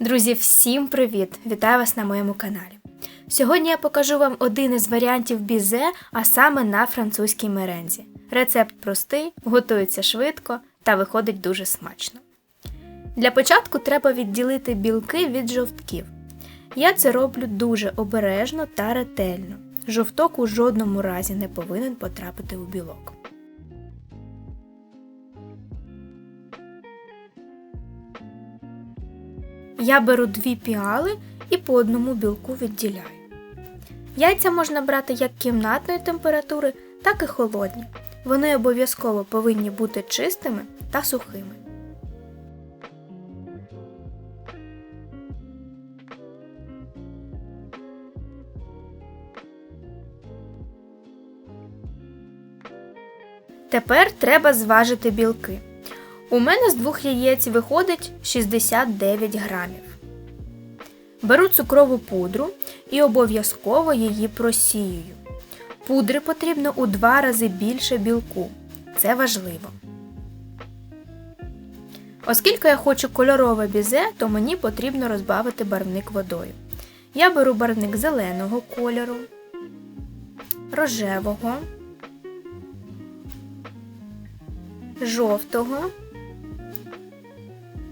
Друзі, всім привіт! Вітаю вас на моєму каналі. Сьогодні я покажу вам один із варіантів бізе, а саме на французькій мерензі. Рецепт простий, готується швидко та виходить дуже смачно. Для початку треба відділити білки від жовтків. Я це роблю дуже обережно та ретельно. Жовток у жодному разі не повинен потрапити у білок. Я беру дві піали і по одному білку відділяю. Яйця можна брати як кімнатної температури, так і холодні. Вони обов'язково повинні бути чистими та сухими. Тепер треба зважити білки. У мене з двох яєць виходить 69 грамів. Беру цукрову пудру і обов'язково її просіюю. Пудри потрібно у два рази більше білку. Це важливо. Оскільки я хочу кольорове бізе, то мені потрібно розбавити барвник водою. Я беру барвник зеленого кольору, рожевого, жовтого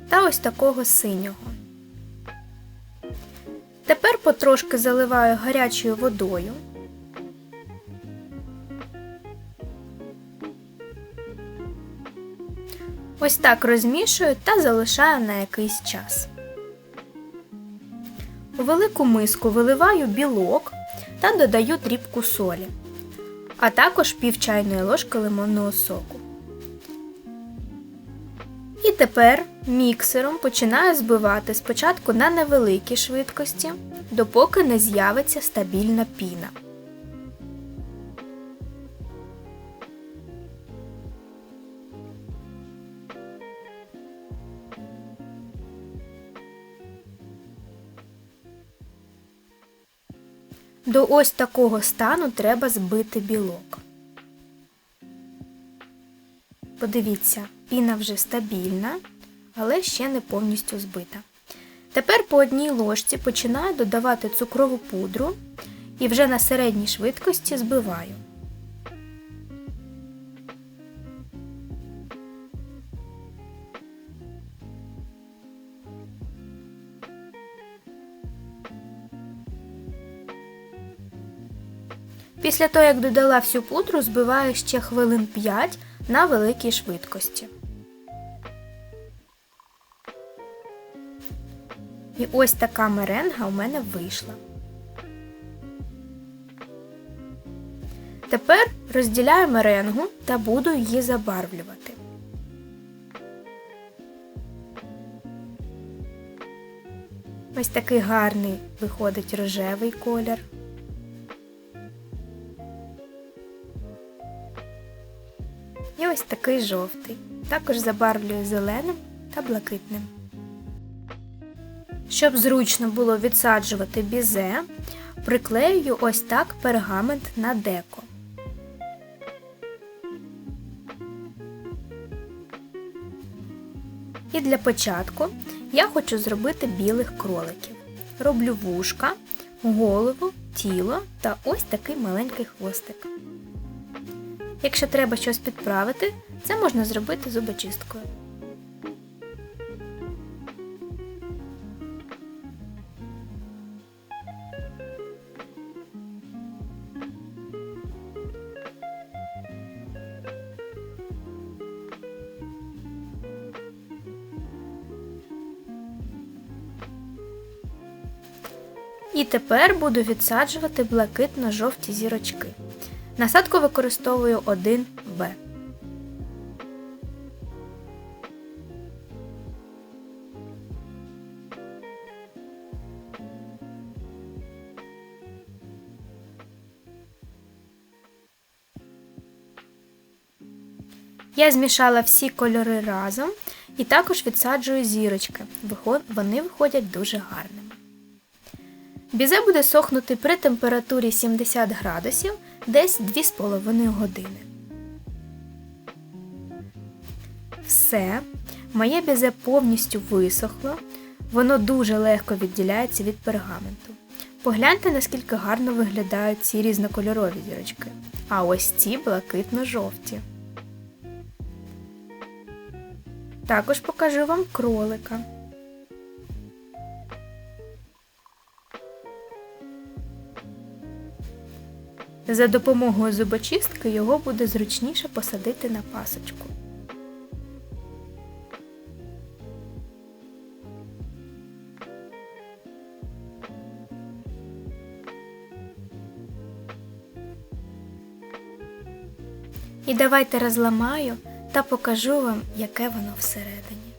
та ось такого синього. Тепер потрошки заливаю гарячою водою. Ось так розмішую та залишаю на якийсь час. У велику миску виливаю білок та додаю дрібку солі, а також пів чайної ложки лимонного соку. І тепер міксером починаю збивати спочатку на невеликій швидкості, допоки не з'явиться стабільна піна. До ось такого стану треба збити білок. Подивіться, піна вже стабільна, але ще не повністю збита. Тепер по одній ложці починаю додавати цукрову пудру і вже на середній швидкості збиваю. Після того, як додала всю пудру, збиваю ще хвилин 5 на великій швидкості. І ось така меренга у мене вийшла. Тепер розділяю меренгу та буду її забарвлювати. Ось такий гарний виходить рожевий колір. Ось такий жовтий. Також забарвлюю зеленим та блакитним. Щоб зручно було відсаджувати бізе, приклеюю ось так пергамент на деко. І для початку я хочу зробити білих кроликів. Роблю вушка, голову, тіло та ось такий маленький хвостик. Якщо треба щось підправити, це можна зробити зубочисткою. І тепер буду відсаджувати блакитно-жовті зірочки. Насадку використовую 1Б. Я змішала всі кольори разом і також відсаджую зірочки. Вони виходять дуже гарними. Бізе буде сохнути при температурі 70 градусів десь 2,5 години. Все, моє бізе повністю висохло, Воно дуже легко відділяється від пергаменту. Погляньте, наскільки гарно виглядають ці різнокольорові зірочки. А ось ці блакитно-жовті. Також покажу вам кролика. За допомогою зубочистки його буде зручніше посадити на пасочку. І давайте розламаю та покажу вам, яке воно всередині.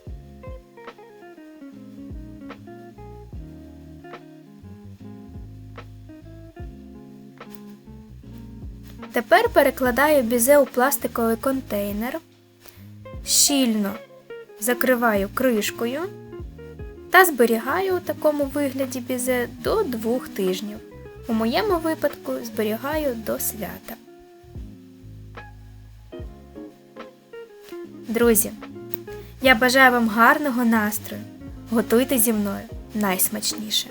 Тепер перекладаю бізе у пластиковий контейнер, щільно закриваю кришкою та зберігаю у такому вигляді бізе до двох тижнів. У моєму випадку зберігаю до свята. Друзі, я бажаю вам гарного настрою. Готуйте зі мною найсмачніше.